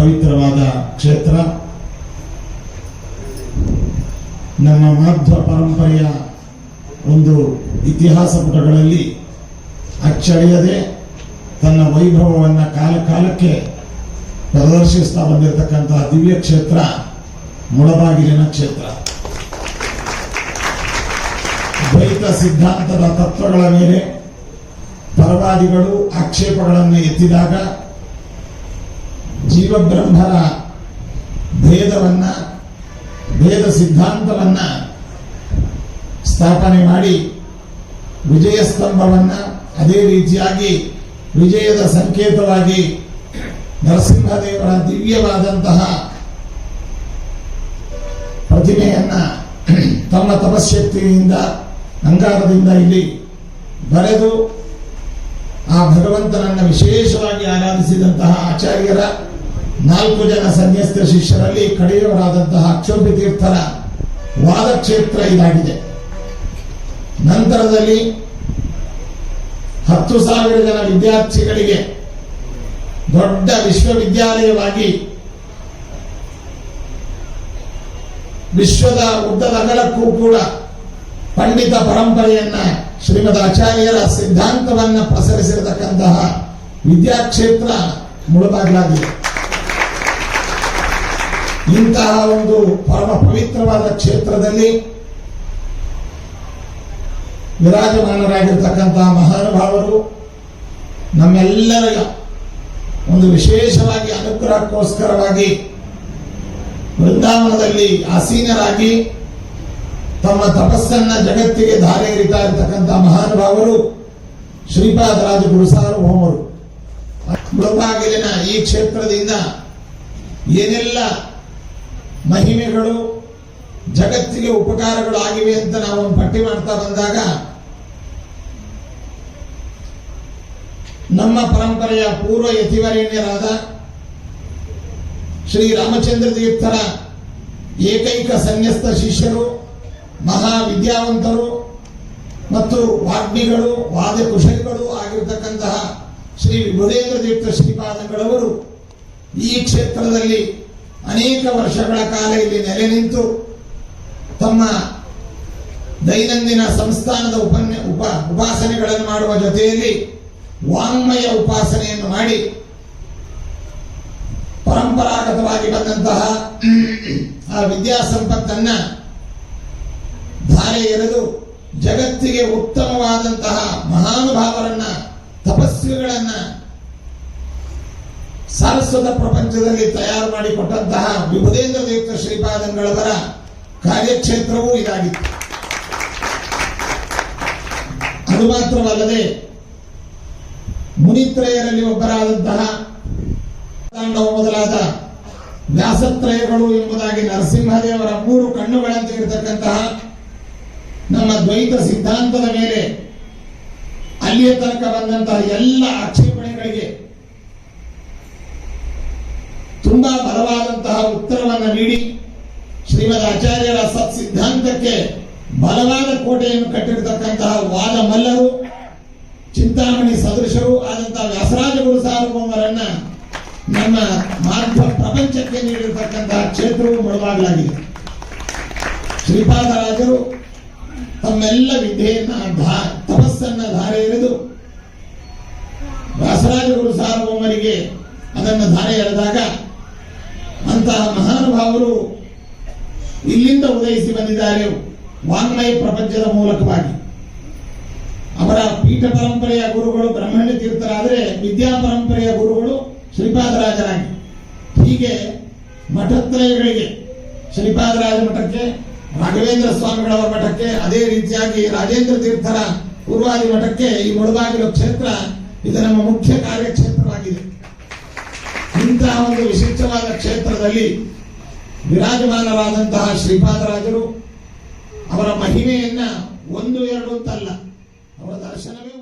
ಪವಿತ್ರವಾದ ಕ್ಷೇತ್ರ. ನಮ್ಮ ಮಾಧ್ವ ಪರಂಪರೆಯ ಒಂದು ಇತಿಹಾಸ ಪುಟಗಳಲ್ಲಿ ಅಚ್ಚಳಿಯದೆ ತನ್ನ ವೈಭವವನ್ನು ಕಾಲ ಕಾಲಕ್ಕೆ ಪ್ರದರ್ಶಿಸ್ತಾ ಬಂದಿರತಕ್ಕಂತಹ ದಿವ್ಯ ಕ್ಷೇತ್ರ, ಮುಳಬಾಗಿಲಿನ ಕ್ಷೇತ್ರ. ದ್ವೈತ ಸಿದ್ಧಾಂತದ ತತ್ವಗಳ ಮೇಲೆ ಪರವಾದಿಗಳು ಆಕ್ಷೇಪಗಳನ್ನು ಎತ್ತಿದಾಗ ಜೀವಬ್ರಹ್ಮರ ಭೇದವನ್ನ, ಭೇದ ಸಿದ್ಧಾಂತವನ್ನ ಸ್ಥಾಪನೆ ಮಾಡಿ ವಿಜಯ ಸ್ತಂಭವನ್ನ ಅದೇ ರೀತಿಯಾಗಿ ವಿಜಯದ ಸಂಕೇತವಾಗಿ ನರಸಿಂಹದೇವರ ದಿವ್ಯವಾದಂತಹ ಪ್ರತಿಮೆಯನ್ನ ತಮ್ಮ ತಪಶಕ್ತಿಯಿಂದ ಅಂಗಾರದಿಂದ ಇಲ್ಲಿ ಬರೆದು ಆ ಭಗವಂತನನ್ನ ವಿಶೇಷವಾಗಿ ಆರಾಧಿಸಿದಂತಹ ಆಚಾರ್ಯರ ನಾಲ್ಕು ಜನ ಸನ್ಯಸ್ತ ಶಿಷ್ಯರಲ್ಲಿ ಕಡೆಯವರಾದಂತಹ ಅಕ್ಷೋಭಿ ತೀರ್ಥರ ವಾದಕ್ಷೇತ್ರ ಇದಾಗಿದೆ. ನಂತರದಲ್ಲಿ ಹತ್ತು ಸಾವಿರ ಜನ ವಿದ್ಯಾರ್ಥಿಗಳಿಗೆ ದೊಡ್ಡ ವಿಶ್ವವಿದ್ಯಾಲಯವಾಗಿ ವಿಶ್ವದ ಉದ್ದದ ಅಗಲಕ್ಕೂ ಕೂಡ ಪಂಡಿತ ಪರಂಪರೆಯನ್ನ ಶ್ರೀಮದ್ ಆಚಾರ್ಯರ ಸಿದ್ಧಾಂತವನ್ನ ಪ್ರಸರಿಸಿರತಕ್ಕಂತಹ ವಿದ್ಯಾಕ್ಷೇತ್ರ ಮುಳುಬಾಗಿಲಾಗಿದೆ. ಇಂತಹ ಒಂದು ಪರಮ ಪವಿತ್ರವಾದ ಕ್ಷೇತ್ರದಲ್ಲಿ ವಿರಾಜಮಾನರಾಗಿರ್ತಕ್ಕಂತಹ ಮಹಾನುಭಾವರು ನಮ್ಮೆಲ್ಲರ ಒಂದು ವಿಶೇಷವಾಗಿ ಅನುಗ್ರಹಕ್ಕೋಸ್ಕರವಾಗಿ ವೃಂದಾವನದಲ್ಲಿ ಆಸೀನರಾಗಿ ತಮ್ಮ ತಪಸ್ಸನ್ನ ಜಗತ್ತಿಗೆ ಧಾರೆ ಎರಿತಾ ಇರತಕ್ಕಂಥ ಮಹಾನುಭಾವರು ಶ್ರೀಪಾದರಾಜ ಗುರುಸಾರ್ವಭೌಮರು ಮುಳಬಾಗಿಲಿನ ಈ ಕ್ಷೇತ್ರದಿಂದ ಏನೆಲ್ಲ ಮಹಿಮೆಗಳು ಜಗತ್ತಿಗೆ ಉಪಕಾರಗಳು ಆಗಿವೆ ಅಂತ ನಾವು ಪಟ್ಟಿ ಮಾಡ್ತಾ ಬಂದಾಗ, ನಮ್ಮ ಪರಂಪರೆಯ ಪೂರ್ವ ಯತಿವರೇಣ್ಯರಾದ ಶ್ರೀ ರಾಮಚಂದ್ರ ತೀರ್ಥರ ಏಕೈಕ ಸನ್ಯಸ್ತ ಶಿಷ್ಯರು, ಮಹಾವಿದ್ಯಾವಂತರು ಮತ್ತು ವಾಗ್ಮಿಗಳು ವಾದ ಕುಶಲಿಗಳು ಆಗಿರತಕ್ಕಂತಹ ಶ್ರೀ ಗುರೇಂದ್ರ ತೀರ್ಥ ಶ್ರೀಪಾದಗಳವರು ಈ ಕ್ಷೇತ್ರದಲ್ಲಿ ಅನೇಕ ವರ್ಷಗಳ ಕಾಲ ಇಲ್ಲಿ ನೆಲೆ ನಿಂತು ತಮ್ಮ ದೈನಂದಿನ ಸಂಸ್ಥಾನದ ಉಪನ್ಯ ಉಪ ಉಪಾಸನೆಗಳನ್ನು ಮಾಡುವ ಜೊತೆಯಲ್ಲಿ ವಾಂಗ್ಮಯ ಉಪಾಸನೆಯನ್ನು ಮಾಡಿ ಪರಂಪರಾಗತವಾಗಿ ಬಂದಂತಹ ಆ ವಿದ್ಯಾ ಸಂಪತ್ತನ್ನ ಧಾರೆ ಎರೆದು ಜಗತ್ತಿಗೆ ಉತ್ತಮವಾದಂತಹ ಮಹಾನುಭಾವರನ್ನ ತಪಸ್ವಿಗಳನ್ನ ಸಾರಸ್ವತ ಪ್ರಪಂಚದಲ್ಲಿ ತಯಾರು ಮಾಡಿಕೊಟ್ಟಂತಹ ವಿಭುದೇಂದ್ರ ತೀರ್ಥ ಶ್ರೀಪಾದಂಗಳವರ ಕಾರ್ಯಕ್ಷೇತ್ರವೂ ಇದಾಗಿತ್ತು. ಅದು ಮಾತ್ರವಲ್ಲದೆ ಮುನಿತ್ರಯರಲ್ಲಿ ಒಬ್ಬರಾದಂತಹ ಮೊದಲಾದ ವ್ಯಾಸತ್ರಯಗಳು ಎಂಬುದಾಗಿ ನರಸಿಂಹದೇವರ ಮೂರು ಕಣ್ಣುಗಳಂತೆ ಇರತಕ್ಕಂತಹ ನಮ್ಮ ದ್ವೈತ ಸಿದ್ಧಾಂತದ ಮೇಲೆ ಅಲ್ಲಿಯ ತನಕ ಬಂದಂತಹ ಎಲ್ಲ ಆಕ್ಷೇಪಣೆಗಳಿಗೆ ತುಂಬಾ ಬಲವಾದಂತಹ ಉತ್ತರವನ್ನು ನೀಡಿ ಶ್ರೀಮದ್ ಆಚಾರ್ಯರ ಸತ್ ಸಿದ್ಧಾಂತಕ್ಕೆ ಬಲವಾದ ಕೋಟೆಯನ್ನು ಕಟ್ಟಿರತಕ್ಕಂತಹ ವಾದ ಮಲ್ಲರು, ಚಿಂತಾಮಣಿ ಸದೃಶರು ಆದಂತಹ ವ್ಯಾಸರಾಜ ಗುರು ಸಾರ್ವಭೌಮರನ್ನ ನಮ್ಮ ಮಾಧ್ವ ಪ್ರಪಂಚಕ್ಕೆ ನೀಡಿರತಕ್ಕಂತಹ ಕ್ಷೇತ್ರವು ಮುಳುವಾಗಲಾಗಿದೆ ಶ್ರೀಪಾದರಾಜರು ತಮ್ಮೆಲ್ಲ ವಿದ್ಯೆಯನ್ನ ತಪಸ್ಸನ್ನ ಧಾರೆ ಎರೆದು ವ್ಯಾಸರಾಜ ಗುರು ಸಾರ್ವಭೌಮರಿಗೆ ಅದನ್ನು ಧಾರೆ ಎಳೆದಾಗ ಅಂತಹ ಮಹಾನುಭಾವರು ಇಲ್ಲಿಂದ ಉದಯಿಸಿ ಬಂದಿದ್ದಾರೆ. ವಾಂಗ್ಮಯ ಪ್ರಪಂಚದ ಮೂಲಕವಾಗಿ. ಅವರ ಪೀಠ ಪರಂಪರೆಯ ಗುರುಗಳು ಬ್ರಹ್ಮಣ್ಯ ತೀರ್ಥರಾದರೆ ವಿದ್ಯಾ ಪರಂಪರೆಯ ಗುರುಗಳು ಶ್ರೀಪಾದರಾಜರಾಗಿ ಹೀಗೆ ಮಠತ್ರಯಗಳಿಗೆ ಶ್ರೀಪಾದರಾಜ ಮಠಕ್ಕೆ, ರಾಘವೇಂದ್ರ ಸ್ವಾಮಿಗಳವರ ಮಠಕ್ಕೆ, ಅದೇ ರೀತಿಯಾಗಿ ರಾಜೇಂದ್ರ ತೀರ್ಥರ ಪೂರ್ವಾದಿ ಮಠಕ್ಕೆ ಈ ಮುಳುಬಾಗಿಲು ಕ್ಷೇತ್ರ ಇದು ನಮ್ಮ ಮುಖ್ಯ ಕಾರ್ಯಕ್ಷೇತ್ರವಾಗಿದೆ. ಇಂತಹ ಒಂದು ವಿಶಿಷ್ಟವಾದ ಕ್ಷೇತ್ರದಲ್ಲಿ ವಿರಾಜಮಾನವಾದಂತಹ ಶ್ರೀಪಾದರಾಜರು ಅವರ ಮಹಿಮೆಯನ್ನ ಒಂದು ಎರಡು ಅಂತಲ್ಲ ಅವರ ದರ್ಶನವೇ